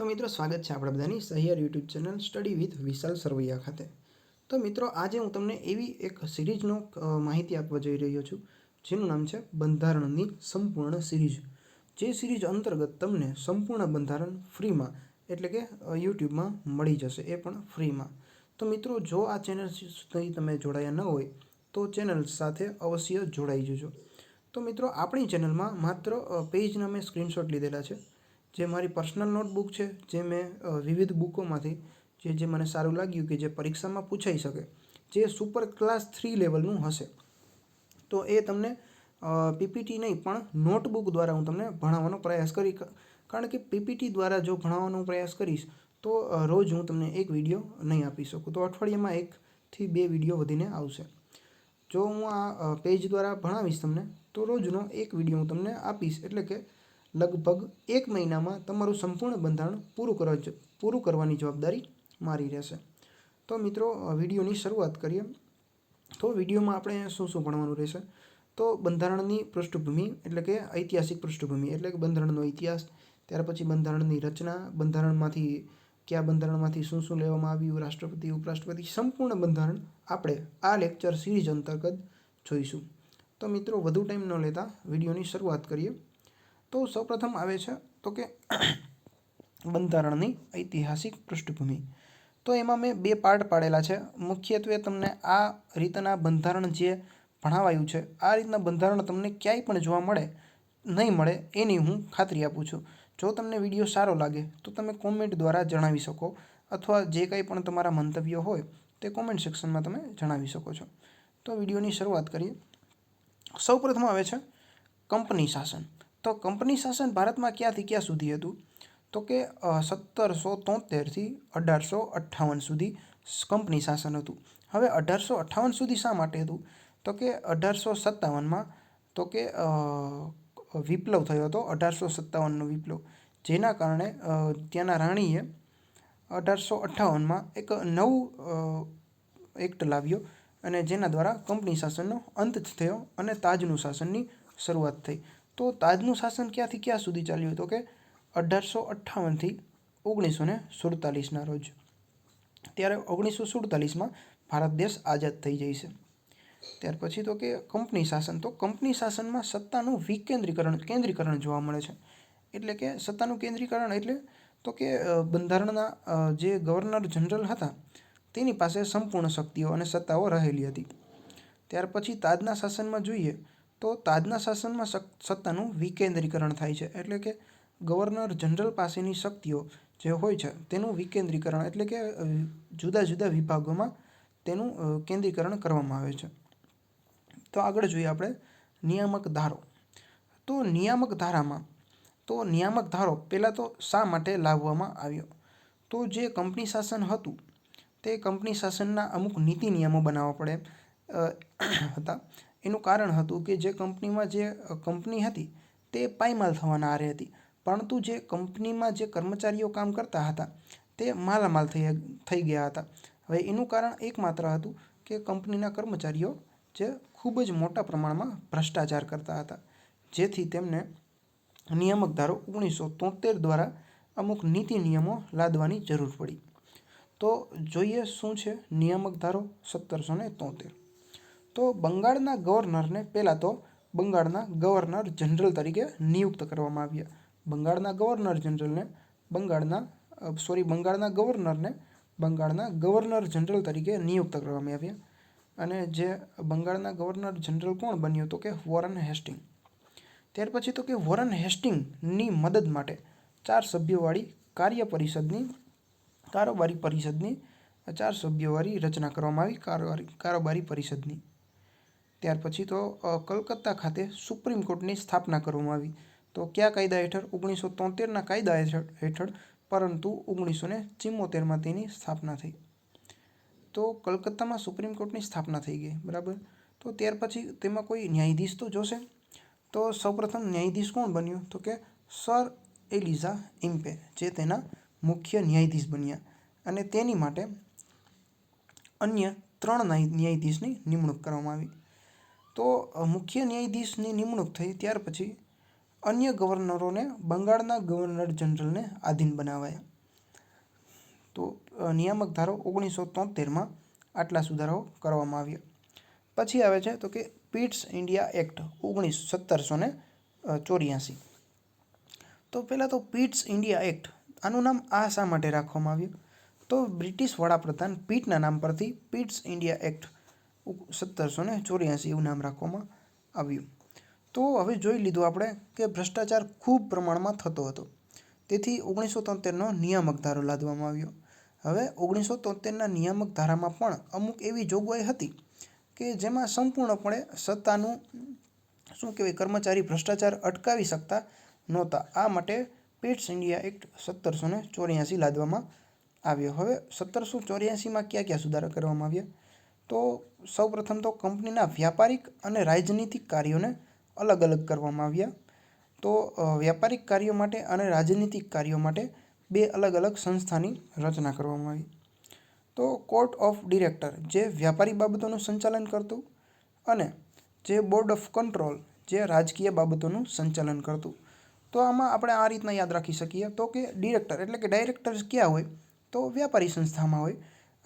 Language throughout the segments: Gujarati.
તો મિત્રો સ્વાગત છે આપણા બધાની Sahiyar YouTube channel study with Vishal Sarvaiya ખાતે. તો મિત્રો આજે હું તમને એવી એક સિરીઝનો માહિતી આપવા જઈ રહ્યો છું, જેનું નામ છે બંધારણની સંપૂર્ણ સિરીઝ. જે સિરીઝ અંતર્ગત તમને સંપૂર્ણ બંધારણ ફ્રીમાં, એટલે કે યુટ્યુબમાં મળી જશે, એ પણ ફ્રીમાં. તો મિત્રો જો આ ચેનલ સુધી તમે જોડાયા ન હોય, તો ચેનલ સાથે અવશ્ય જોડાઈ જજો. તો મિત્રો આપણી ચેનલમાં માત્ર પેજના મેં સ્ક્રીનશોટ લીધેલા છે જે મારી પર્સનલ નોટબુક છે, જે મેં વિવિધ બુકોમાંથી, જે જે મને સારું લાગ્યું કે જે પરીક્ષામાં પૂછાઈ શકે, જે સુપર ક્લાસ થ્રી લેવલનું હશે. તો એ તમને પીપીટી નહીં, પણ નોટબુક દ્વારા હું તમને ભણાવવાનો પ્રયાસ કરી કારણ કે પીપીટી દ્વારા જો ભણાવવાનો પ્રયાસ કરીશ, તો રોજ હું તમને એક વીડિયો નહીં આપી શકું. તો અઠવાડિયામાં એકથી બે વીડિયો વધીને આવશે. જો હું આ પેજ દ્વારા ભણાવીશ તમને, તો રોજનો એક વીડિયો હું તમને આપીશ. એટલે કે લગભગ એક મહિનામાં તમારું સંપૂર્ણ બંધારણ પૂરું કરવા પૂરું કરવાની જવાબદારી મારી રહેશે. તો મિત્રો વિડીયોની શરૂઆત કરીએ. તો વિડીયોમાં આપણે શું શું ભણવાનું રહેશે? તો બંધારણની પૃષ્ઠભૂમિ એટલે કે ઐતિહાસિક પૃષ્ઠભૂમિ, એટલે કે બંધારણનો ઇતિહાસ, ત્યાર પછી બંધારણની રચના, બંધારણમાંથી કયા બંધારણમાંથી શું શું લેવામાં આવ્યું, રાષ્ટ્રપતિ, ઉપરાષ્ટ્રપતિ, સંપૂર્ણ બંધારણ આપણે આ લેક્ચર સિરીઝ અંતર્ગત જોઈશું. તો મિત્રો, વધુ ટાઈમ ન લેતા વિડીયોની શરૂઆત કરીએ. તો સૌપ્રથમ આવે છે તો કે બંધારણની ઐતિહાસિક પૃષ્ઠભૂમિ. તો એમાં મેં બે પાર્ટ પાડેલા છે. મુખ્યત્વે તમને આ રીતના બંધારણ જે ભણાવાયું છે, આ રીતના બંધારણ તમને ક્યાંય પણ જોવા મળે, નહીં મળે એની હું ખાતરી આપું છું. જો તમને વીડિયો સારો લાગે, તો તમે કોમેન્ટ દ્વારા જણાવી શકો અથવા જે કંઈ પણ તમારા મંતવ્યો હોય, તે કોમેન્ટ સેક્શનમાં તમે જણાવી શકો છો. તો વિડીયોની શરૂઆત કરીએ. સૌપ્રથમ આવે છે કંપની શાસન. તો કંપની શાસન ભારતમાં ક્યાંથી ક્યાં સુધી હતું? તો કે સત્તરસો તોતેરથી અઢારસો અઠ્ઠાવન સુધી કંપની શાસન હતું. હવે અઢારસો અઠ્ઠાવન સુધી શા માટે હતું? તો કે અઢારસો સત્તાવનમાં તો કે વિપ્લવ થયો હતો, અઢારસો સત્તાવનનો વિપ્લવ. જેના કારણે ત્યાંના રાણીએ અઢારસો અઠ્ઠાવનમાં એક નવું એક્ટ લાવ્યો અને જેના દ્વારા કંપની શાસનનો અંત થયો અને તાજનું શાસનની શરૂઆત થઈ. તો તાજનું શાસન ક્યાંથી ક્યાં સુધી ચાલ્યું તો કે અઢારસો અઠ્ઠાવનથી ઓગણીસો ને સુડતાલીસના રોજ. ત્યારે ઓગણીસો સુડતાલીસમાં ભારત દેશ આઝાદ થઈ જાય છે. ત્યાર પછી તો કે કંપની શાસન, તો કંપની શાસનમાં સત્તાનું વિકેન્દ્રીકરણ, કેન્દ્રીકરણ જોવા મળે છે. એટલે કે સત્તાનું કેન્દ્રીકરણ એટલે તો કે બંધારણના જે ગવર્નર જનરલ હતા, તેની પાસે સંપૂર્ણ શક્તિઓ અને સત્તાઓ રહેલી હતી. ત્યાર પછી તાજના શાસનમાં જોઈએ તો તાજના શાસનમાં સત્તાનું વિકેન્દ્રીકરણ થાય છે. એટલે કે ગવર્નર જનરલ પાસેની શક્તિઓ જે હોય છે, તેનું વિકેન્દ્રીકરણ એટલે કે જુદા જુદા વિભાગોમાં તેનું કેન્દ્રીકરણ કરવામાં આવે છે. તો આગળ જોઈએ આપણે નિયામક ધારો. તો નિયામક ધારામાં, તો નિયામક ધારો પહેલાં તો શા માટે લાવવામાં આવ્યો? તો જે કંપની શાસન હતું, તે કંપની શાસનના અમુક નીતિ નિયમો બનાવવા પડે હતા. એનું કારણ હતું કે જે કંપનીમાં જે કંપની હતી તે પાયમાલ થવાના આરે હતી. પરંતુ જે કંપનીમાં જે કર્મચારીઓ કામ કરતા હતા તે માલામાલ થઈ થઈ ગયા હતા. હવે એનું કારણ એકમાત્ર હતું કે કંપનીના કર્મચારીઓ જે ખૂબ જ મોટા પ્રમાણમાં ભ્રષ્ટાચાર કરતા હતા. જેથી તેમને નિયામક ધારો ઓગણીસો તોતેર દ્વારા અમુક નીતિ નિયમો લાદવાની જરૂર પડી. તો જોઈએ શું છે નિયામક ધારો સત્તરસો ને તોતેર. તો બંગાળના ગવર્નરને પહેલાં તો બંગાળના ગવર્નર જનરલ તરીકે નિયુક્ત કરવામાં આવ્યા. બંગાળના ગવર્નર જનરલને બંગાળના સોરી, બંગાળના ગવર્નરને બંગાળના ગવર્નર જનરલ તરીકે નિયુક્ત કરવામાં આવ્યા. અને જે બંગાળના ગવર્નર જનરલ કોણ બન્યું તો કે વોરન હેસ્ટિંગ. ત્યાર પછી તો કે વોરન હેસ્ટિંગની મદદ માટે ચાર સભ્યોવાળી કાર્ય પરિષદની, કારોબારી પરિષદની, ચાર સભ્યોવાળી રચના કરવામાં આવી. કારોબારી કારોબારી પરિષદની. ત્યાર પછી તો કલકત્તા ખાતે સુપ્રીમ કોર્ટની સ્થાપના કરવામાં આવી. તો કયા કાયદા હેઠળ? ઓગણીસો તોતેરના કાયદા હેઠળ પરંતુ ઓગણીસો ને ચિમ્મોતેરમાં તેની સ્થાપના થઈ. તો કલકત્તામાં સુપ્રીમ કોર્ટની સ્થાપના થઈ ગઈ, બરાબર? તો ત્યાર પછી તેમાં કોઈ ન્યાયાધીશ તો જોશે? તો સૌપ્રથમ ન્યાયાધીશ કોણ બન્યું? તો કે સર એલિઝા ઇમ્પે, જે તેના મુખ્ય ન્યાયાધીશ બન્યા. અને તેની માટે અન્ય ત્રણ ન્યાયાધીશની નિમણૂક કરવામાં આવી. તો મુખ્ય ન્યાયાધીશની નિમણૂક થઈ ત્યાર પછી અન્ય ગવર્નરોને બંગાળના ગવર્નર જનરલને આધીન બનાવાયા. તો નિયામક ધારો ઓગણીસો તોતેરમાં આટલા સુધારાઓ કરવામાં આવ્યા. પછી આવે છે તો કે પીટ્સ ઇન્ડિયા એક્ટ ઓગણીસ સત્તરસો ને ચોર્યાસી. તો પહેલાં તો પીટ્સ ઇન્ડિયા એક્ટ, આનું નામ આ શા માટે રાખવામાં આવ્યું? તો બ્રિટિશ વડાપ્રધાન પીટના નામ પરથી પીટ્સ ઇન્ડિયા એક્ટ સત્તરસો ને ચોર્યાસી એવું નામ રાખવામાં આવ્યું. તો હવે જોઈ લીધું આપણે કે ભ્રષ્ટાચાર ખૂબ પ્રમાણમાં થતો હતો. તેથી ઓગણીસો તોતેરનો નિયામક ધારો લાદવામાં આવ્યો. હવે ઓગણીસો તોતેરના નિયામક ધારામાં પણ અમુક એવી જોગવાઈ હતી કે જેમાં સંપૂર્ણપણે સત્તાનું, શું કહેવાય, કર્મચારી ભ્રષ્ટાચાર અટકાવી શકતા નહોતા. આ માટે પીટ્સ ઇન્ડિયા એક્ટ સત્તરસો ને ચોર્યાસી લાદવામાં આવ્યો. હવે સત્તરસો ચોર્યાસીમાં ક્યાં ક્યાં સુધારા કરવામાં આવ્યા? તો સૌપ્રથમ તો કંપનીના વ્યાપારિક અને રાજનીતિક કાર્યોને અલગ અલગ કરવામાં આવ્યા. તો વ્યાપારિક કાર્યો માટે અને રાજનીતિક કાર્યો માટે બે અલગ અલગ સંસ્થાની રચના કરવામાં આવી. તો, કોર્ટ ઓફ ડિરેક્ટર, જે વ્યાપારી બાબતોનું સંચાલન કરતું અને જે બોર્ડ ઓફ કંટ્રોલ, જે રાજકીય બાબતોનું સંચાલન કરતું. તો, આમાં આપણે આ રીતના યાદ રાખી શકીએ. તો કે ડિરેક્ટર, એટલે કે ડાયરેક્ટર્સ ક્યાં હોય? તો વ્યાપારી સંસ્થામાં હોય.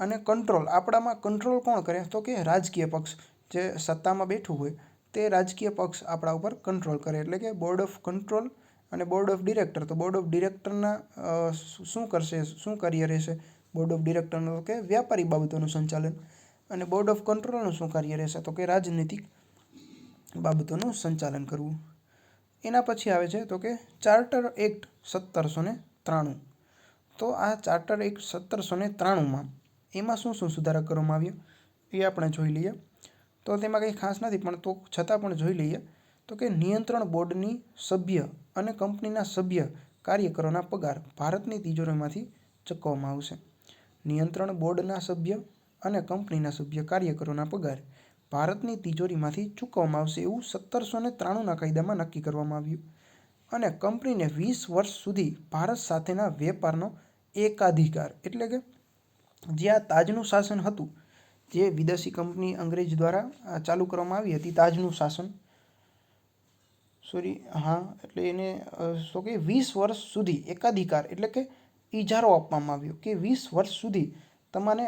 અને કંટ્રોલ આપણામાં કંટ્રોલ કોણ કરે? તો કે રાજકીય પક્ષ. જે સત્તામાં બેઠું હોય, તે રાજકીય પક્ષ આપણા ઉપર કંટ્રોલ કરે. એટલે કે બોર્ડ ઓફ કંટ્રોલ અને બોર્ડ ઓફ ડિરેક્ટર તો બોર્ડ ઓફ ડિરેક્ટરના શું કરશે? શું કાર્ય રહેશે? બોર્ડ ઓફ ડિરેક્ટરનું કે વ્યાપારી બાબતોનું સંચાલન અને બોર્ડ ઓફ કંટ્રોલનું શું કાર્ય રહેશે? તો કે રાજનીતિક બાબતોનું સંચાલન કરવું. એના પછી આવે છે તો કે ચાર્ટર એક્ટ સત્તરસો ને ત્રાણું. તો આ ચાર્ટર એક્ટ સત્તરસો ને ત્રાણુંમાં એમાં શું શું સુધારા કરવામાં આવ્યો, એ આપણે જોઈ લઈએ. તો તેમાં કંઈ ખાસ નથી, પણ તો છતાં પણ જોઈ લઈએ, તો કે નિયંત્રણ બોર્ડની સભ્ય અને કંપનીના સભ્ય કાર્યકરોના પગાર ભારતની તિજોરીમાંથી ચૂકવવામાં આવશે. નિયંત્રણ બોર્ડના સભ્ય અને કંપનીના સભ્ય કાર્યકરોના પગાર ભારતની તિજોરીમાંથી ચૂકવવામાં આવશે એવું સત્તરસો ને ત્રાણુંના કાયદામાં નક્કી કરવામાં આવ્યું. અને કંપનીને વીસ વર્ષ સુધી ભારત સાથેના વેપારનો એકાધિકાર, એટલે કે જે આ તાજનું શાસન હતું, જે વિદેશી કંપની અંગ્રેજ દ્વારા ચાલુ કરવામાં આવી હતી, તાજનું શાસન. સોરી હા, એટલે એને શું કે વીસ વર્ષ સુધી એકાધિકાર, એટલે કે ઇજારો આપવામાં આવ્યો કે વીસ વર્ષ સુધી તમારે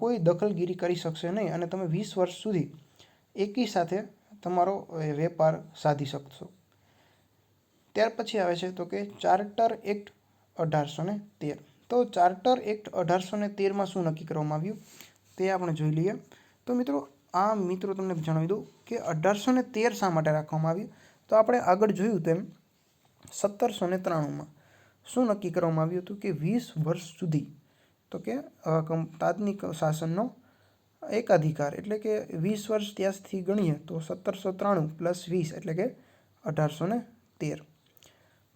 કોઈ દખલગીરી કરી શકશે નહીં અને તમે વીસ વર્ષ સુધી એકી સાથે તમારો વેપાર સાધી શકશો. ત્યાર પછી આવે છે તો કે ચાર્ટર એક્ટ અઢારસો ને તેર. તો ચાર્ટર એક્ટ અઢારસો ને તેરમાં શું નક્કી કરવામાં આવ્યું? તે આપણે જોઈ લઈએ. તો મિત્રો, આ મિત્રો તમને જણાવી દઉં કે અઢારસો ને તેર શા માટે રાખવામાં આવ્યું? તો આપણે આગળ જોયું તેમ સત્તરસો ને ત્રાણુંમાં શું નક્કી કરવામાં આવ્યું હતું કે વીસ વર્ષ સુધી, તો કે તાજની શાસનનો એકાધિકાર એટલે કે વીસ વર્ષ ત્યાંથી ગણીએ તો સત્તરસો ત્રાણું પ્લસ વીસ, એટલે કે અઢારસો ને તેર.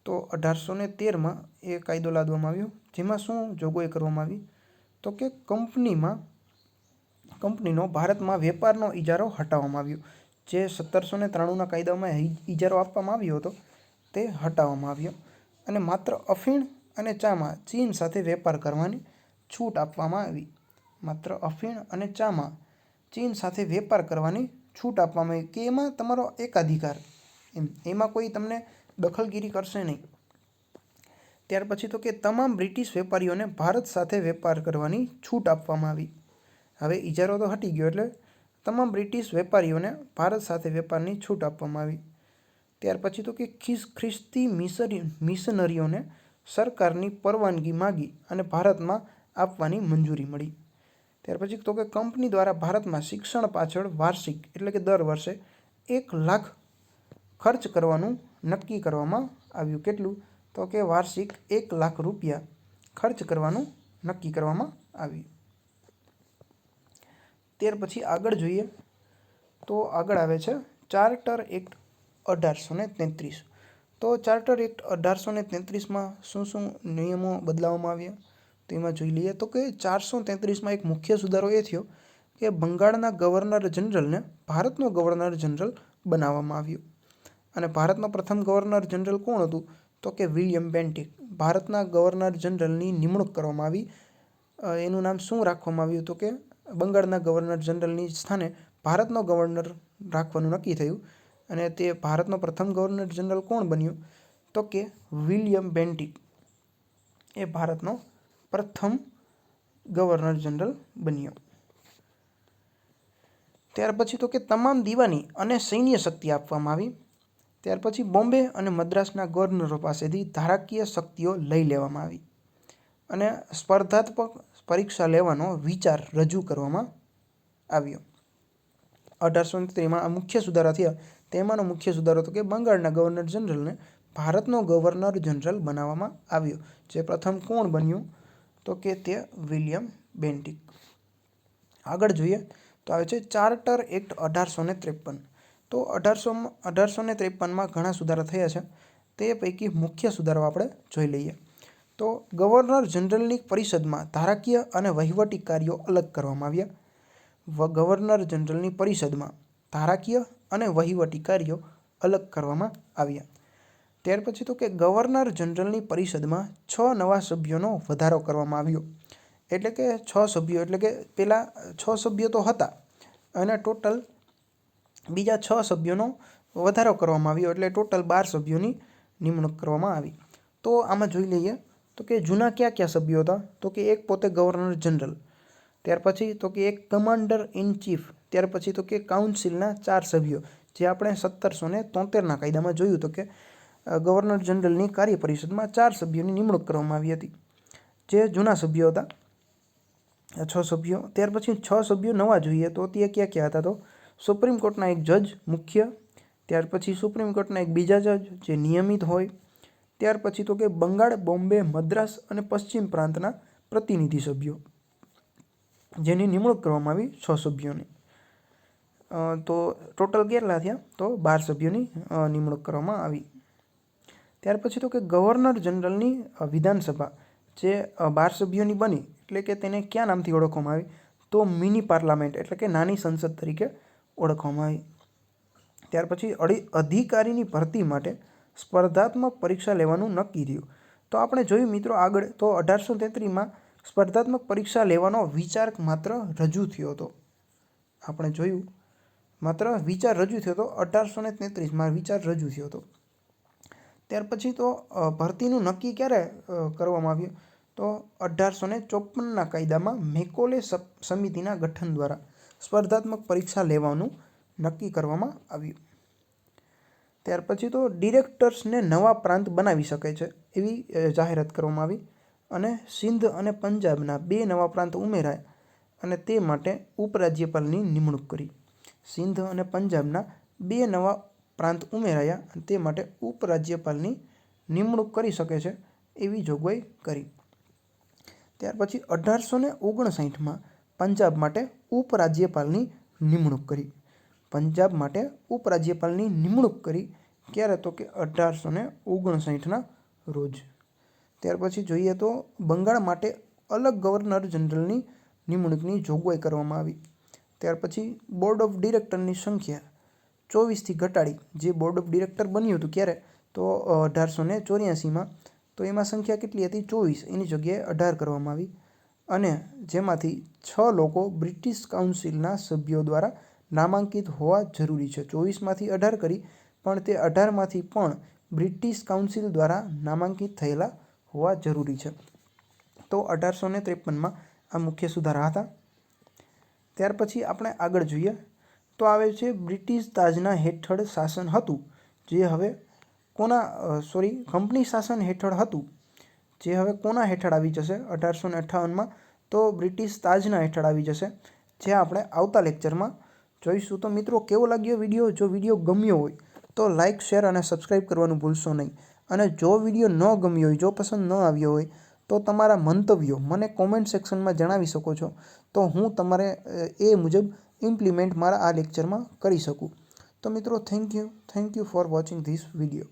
તો અઢારસો ને તેરમાં એ કાયદો લાદવામાં આવ્યો, જેમાં શું જોગવાઈ કરવામાં આવી? તો કે કંપનીમાં, કંપનીનો ભારતમાં વેપારનો ઇજારો હટાવવામાં આવ્યો. જે સત્તરસો ને ત્રાણુંના કાયદામાં ઇજારો આપવામાં આવ્યો હતો, તે હટાવવામાં આવ્યો. અને માત્ર અફીણ અને ચામાં ચીન સાથે વેપાર કરવાની છૂટ આપવામાં આવી. માત્ર અફીણ અને ચામાં ચીન સાથે વેપાર કરવાની છૂટ આપવામાં આવી. કે એમાં તમારો એકાધિકાર? એમ, એમાં કોઈ તમને દખલગીરી કરશે નહીં. ત્યાર પછી તો કે તમામ બ્રિટિશ વેપારીઓને ભારત સાથે વેપાર કરવાની છૂટ આપવામાં આવી. હવે ઇજારો તો હટી ગયો એટલે તમામ બ્રિટિશ વેપારીઓને ભારત સાથે વેપારની છૂટ આપવામાં આવી. ત્યાર પછી તો કે ખ્રિસ્તી મિશરી મિશનરીઓને સરકારની પરવાનગી માગી અને ભારતમાં આપવાની મંજૂરી મળી. ત્યાર પછી તો કે કંપની દ્વારા ભારતમાં શિક્ષણ પાછળ વાર્ષિક એટલે કે દર વર્ષે એક લાખ ખર્ચ કરવાનું નક્કી કરવામાં આવ્યું. કેટલું? તો કે વાર્ષિક એક લાખ રૂપિયા ખર્ચ કરવાનું નક્કી કરવામાં આવ્યું. ત્યાર પછી આગળ જોઈએ તો આગળ આવે છે ચાર્ટર એક્ટ અઢારસો ને તેત્રીસ. તો ચાર્ટર એક્ટ અઢારસો ને તેત્રીસમાં શું શું નિયમો બદલાવવામાં આવ્યા? તો એમાં જોઈ લઈએ તો કે ચારસો તેત્રીસમાં એક મુખ્ય સુધારો એ થયો કે બંગાળના ગવર્નર જનરલને ભારતનો ગવર્નર જનરલ બનાવવામાં આવ્યો. અને ભારતનો પ્રથમ ગવર્નર જનરલ કોણ હતું? તો કે વિલિયમ બેન્ટિક. ભારતના ગવર્નર જનરલની નિમણૂક કરવામાં આવી. એનું નામ શું રાખવામાં આવ્યું? તો કે બંગાળના ગવર્નર જનરલની સ્થાને ભારતનો ગવર્નર રાખવાનું નક્કી થયું. અને તે ભારતનો પ્રથમ ગવર્નર જનરલ કોણ બન્યું? તો કે વિલિયમ બેન્ટિક. એ ભારતનો પ્રથમ ગવર્નર જનરલ બન્યો. ત્યાર પછી તો કે તમામ દીવાની અને સૈન્ય શક્તિ આપવામાં આવી. ત્યાર પછી બોમ્બે અને મદ્રાસના ગવર્નરો પાસેથી ધારાકીય શક્તિઓ લઈ લેવામાં આવી અને સ્પર્ધાત્મક પરીક્ષા લેવાનો વિચાર રજૂ કરવામાં આવ્યો. અઢારસો તેમાં મુખ્ય સુધારા થયા. તેમાંનો મુખ્ય સુધારો હતો કે બંગાળના ગવર્નર જનરલને ભારતનો ગવર્નર જનરલ બનાવવામાં આવ્યો. જે પ્રથમ કોણ બન્યું? તો કે તે વિલિયમ બેન્ટિક. આગળ જોઈએ તો આવે છે ચાર્ટર એક્ટ અઢારસો ત્રેપન. તો અઢારસો અઢારસો ને ત્રેપનમાં ઘણા સુધારા થયા છે. તે પૈકી મુખ્ય સુધારો આપણે જોઈ લઈએ. તો ગવર્નર જનરલની પરિષદમાં ધારાકીય અને વહીવટી કાર્યો અલગ કરવામાં આવ્યા. ગવર્નર જનરલની પરિષદમાં ધારાકીય અને વહીવટી કાર્યો અલગ કરવામાં આવ્યા. ત્યાર પછી તો કે ગવર્નર જનરલની પરિષદમાં છ નવા સભ્યોનો વધારો કરવામાં આવ્યો. એટલે કે છ સભ્યો, એટલે કે પહેલાં છ સભ્યો તો હતા. અને ટોટલ બીજા છ સભ્યોનો વધારો કરવામાં આવ્યો એટલે ટોટલ બાર સભ્યોની નિમણૂક કરવામાં આવી. તો આમાં જોઈ લઈએ તો કે જૂના કયા કયા સભ્યો હતા? તો કે એક પોતે ગવર્નર જનરલ, ત્યાર પછી તો કે એક કમાન્ડર ઇન ચીફ, ત્યાર પછી તો કે કાઉન્સિલના ચાર સભ્યો, જે આપણે સત્તરસો ને તોતેરના કાયદામાં જોયું તો કે ગવર્નર જનરલની કાર્ય પરિષદમાં ચાર સભ્યોની નિમણૂક કરવામાં આવી હતી. જે જૂના સભ્યો હતા, છ સભ્યો, ત્યાર પછી છ સભ્યો નવા જોઈએ તો તે ક્યાં ક્યાં હતા તો સુપ્રીમ કોર્ટના એક જજ મુખ્ય, ત્યાર પછી સુપ્રીમ કોર્ટના એક બીજા જજ જે નિયમિત હોય, ત્યાર પછી તો કે બંગાળ, બોમ્બે, મદ્રાસ અને પશ્ચિમ પ્રાંતના પ્રતિનિધિ સભ્યો, જેની નિમણૂક કરવામાં આવી છ સભ્યોની. તો ટોટલ કેટલા થયા? તો બાર સભ્યોની નિમણૂક કરવામાં આવી. ત્યાર પછી તો કે ગવર્નર જનરલની વિધાનસભા, જે બાર સભ્યોની બની, એટલે કે તેને ક્યાં નામથી ઓળખવામાં આવી? તો મિની પાર્લામેન્ટ, એટલે કે નાની સંસદ તરીકે ઓળખવામાં આવી. ત્યાર પછી અડી અધિકારીની ભરતી માટે સ્પર્ધાત્મક પરીક્ષા લેવાનું નક્કી થયું. તો આપણે જોયું મિત્રો આગળ, તો અઢારસો તેત્રીસમાં સ્પર્ધાત્મક પરીક્ષા લેવાનો વિચાર માત્ર રજૂ થયો હતો. આપણે જોયું, માત્ર વિચાર રજૂ થયો હતો, અઢારસો ને તેત્રીસમાં વિચાર રજૂ થયો હતો. ત્યાર પછી તો ભરતીનું નક્કી ક્યારે કરવામાં આવ્યું? તો અઢારસો ને ચોપનના કાયદામાં મેકોલે સમિતિના ગઠન દ્વારા. સ્પર્ધાત્મક પરીક્ષા લેવાનું નક્કી કરવામાં આવ્યું. ત્યાર પછી તો ડિરેક્ટર્સને નવા પ્રાંત બનાવી શકે છે એવી જાહેરાત કરવામાં આવી અને સિંધ અને પંજાબના બે નવા પ્રાંત ઉમેરાય અને તે માટે ઉપરાજ્યપાલની નિમણૂક કરી. સિંધ અને પંજાબના બે નવા પ્રાંત ઉમેરાયા અને તે માટે ઉપરાજ્યપાલની નિમણૂક કરી શકે છે એવી જોગવાઈ કરી. ત્યાર પછી અઢારસો ને ઓગણસાઠમાં પંજાબ માટે ઉપરાજ્યપાલની નિમણૂક કરી. પંજાબ માટે ઉપરાજ્યપાલની નિમણૂક કરી ક્યારે તો કે અઢારસો ને ઓગણસાઠના રોજ. ત્યાર પછી જોઈએ તો બંગાળ માટે અલગ ગવર્નર જનરલની નિમણૂકની જોગવાઈ કરવામાં આવી. ત્યાર પછી બોર્ડ ઓફ ડિરેક્ટરની સંખ્યા ચોવીસથી ઘટાડી. જે બોર્ડ ઓફ ડિરેક્ટર બન્યું હતું ક્યારે તો અઢારસો ને ચોર્યાસીમાં. તો એમાં સંખ્યા કેટલી હતી? ચોવીસ. એની જગ્યાએ અઢાર કરવામાં આવી. અને જેમાંથી છ લોકો બ્રિટિશ કાઉન્સિલના સભ્યો દ્વારા નામાંકિત હોવા જરૂરી છે. ચોવીસમાંથી અઢાર કરી, પણ તે અઢારમાંથી પણ બ્રિટિશ કાઉન્સિલ દ્વારા નામાંકિત થયેલા હોવા જરૂરી છે. તો અઢારસો ને ત્રેપનમાં આ મુખ્ય સુધારા હતા. ત્યાર પછી આપણે આગળ જોઈએ. તો આવે છે બ્રિટિશ તાજના હેઠળ શાસન હતું, જે હવે કોના સોરી કંપની શાસન હેઠળ હતું. જે હવે કોના હેઠળ આવી જશે? અઢારસો ને અઠ્ઠાવનમાં તો બ્રિટિશ તાજના હેઠળ આવી જશે. જે આપણે આવતા લેક્ચરમાં જોઈશું. તો મિત્રો, કેવો લાગ્યો વીડિયો? જો વીડિયો ગમ્યો હોય, તો લાઇક શેર અને સબસ્ક્રાઈબ કરવાનું ભૂલશો નહીં. અને જો વીડિયો ન ગમ્યો હોય, જો પસંદ ન આવ્યો હોય, તો તમારા મંતવ્યો મને કોમેન્ટ સેક્શનમાં જણાવી શકો છો. તો હું તમારે એ મુજબ ઇમ્પ્લિમેન્ટ મારા આ લેક્ચરમાં કરી શકું. તો મિત્રો thank you thank you for watching this video